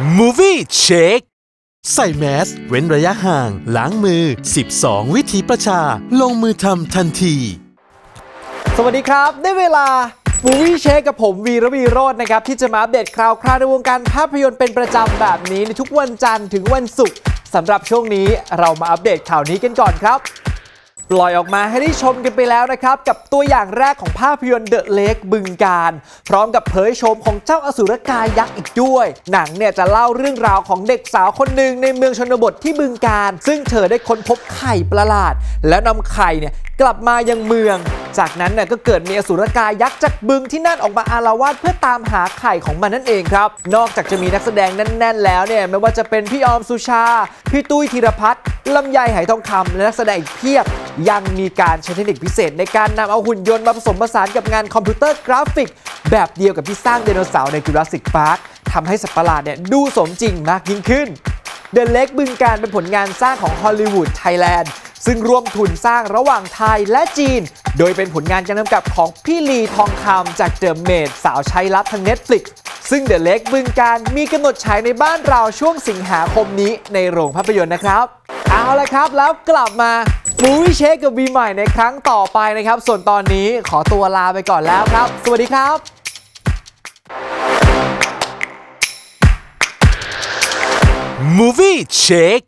Movie Check ใส่แมส เว้นระยะห่าง ล้างมือ 12 วิธีประชา ลงมือทำทันที สวัสดีครับ ได้เวลา Movie Check กับผมวีระวีโรจน์นะครับ ที่จะมาอัปเดตข่าวคราวในวงการภาพยนตร์เป็นประจำแบบนี้ในทุกวันจันทร์ถึงวันศุกร์สำหรับช่วงนี้เรามาอัปเดตข่าวนี้กันก่อนครับ ปล่อยออกมาให้ได้ชมกันไปแล้วนะครับ กับตัวอย่างแรกของภาพยนตร์เดอะเลกบึงการ พร้อมกับเผยโฉมของเจ้าอสุรกายยักษ์อีกด้วย หนังเนี่ยจะเล่าเรื่องราวของเด็กสาวคนหนึ่งในเมืองชนบทที่บึงการ ซึ่งเธอได้ค้นพบไข่ประหลาด แล้วนำไข่เนี่ย กลับมายังเมือง จากนั้นน่ยก็เกิดมีอสุรกายยักษ์จากบึงที่นั่นออกมาอาละวาดเพื่อตามหาไข่ของมันนั่นเองครับ นอกจากจะมีนักแสดงแน่น ๆ แล้วเนี่ยไม่ว่าจะเป็นพี่ออมสุชา พี่ตุ้ยธีรพัฒน์ลำไยไหทองคำและนักแสดงอีกเพียบ ยังมีการใช้เทคนิคพิเศษในการนำเอาหุ่นยนต์มาผสมผสานกับงานคอมพิวเตอร์กราฟิก แบบเดียวกับที่สร้างไดโนเสาร์ในจูราสสิกพาร์คทำให้สัตว์ประหลาดเนี่ยดูสมจริงมากยิ่งขึ้น The Lake บึงการเป็นผลงานสร้างของฮอลลีวูดไทยแลนด์ ซึ่งร่วมทุนสร้างระหว่างไทยและจีน โดยเป็นผลงานการกำกับของพี่ลีทองคำจากเดอะเมดสาวใช้ลับทาง Netflix ซึ่ง The Lake บึงการมีกำหนดฉายในบ้านเราช่วงสิงหาคมนี้ในโรงภาพยนตร์นะครับ เอาละครับแล้วกลับมามูวี่เชคกับวีใหม่ในครั้งต่อไปนะครับ ส่วนตอนนี้ขอตัวลาไปก่อนแล้วครับ สวัสดีครับ Movie Check